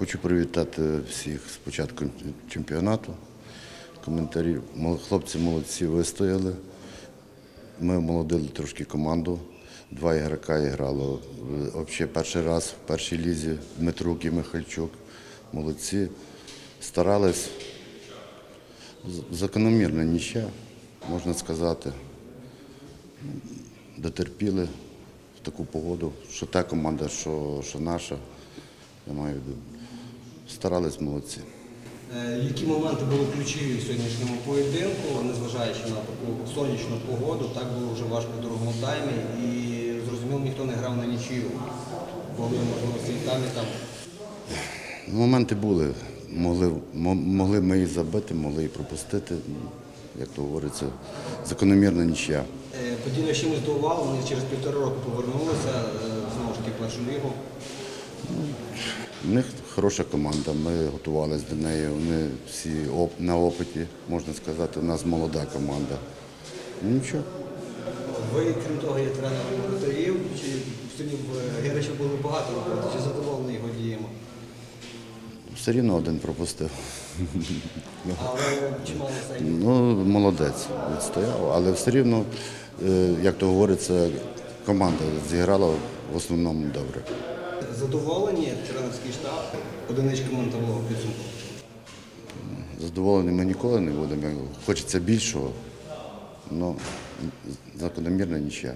Хочу привітати всіх з початком чемпіонату. Коментарі. Хлопці молодці вистояли. Ми молодили трошки команду. Два ігрока грало. Взагалі перший раз в першій лізі Дмитрук і Михальчук. Молодці. Старались. З- Закономірна нічя, можна сказати. Дотерпіли в таку погоду, що та команда, що, що наша. Я маю. Старались молодці. Е, Які моменти були ключові в сьогоднішньому поєдинку, незважаючи на таку сонячну погоду, так було вже важко в другому таймі і зрозуміло, ніхто не грав на нічию. Були можливості і там, і там. Моменти були. Могли, могли ми і забити, могли і пропустити. Як то говориться, закономірна нічия. Е, Поділля чимось здивувало, вони через півтора року повернулися е, знову ж таки першу лігу. У них хороша команда, ми готувалися до неї. Вони всі на опиті, можна сказати, у нас молода команда. Ну нічого. Ви, крім того, є тренером воротарів, чи сьогодні в Герича було багато роботи, чи задоволений його діями? Все рівно один пропустив. Але чимало. Ну, молодець, відстояв, але все рівно, е, як то говориться, команда зіграла в основному добре. Задоволені тренерський штаб одиничками табло підсумку. Задоволені ми ніколи не будемо. Хочеться більшого, але закономірна нічия.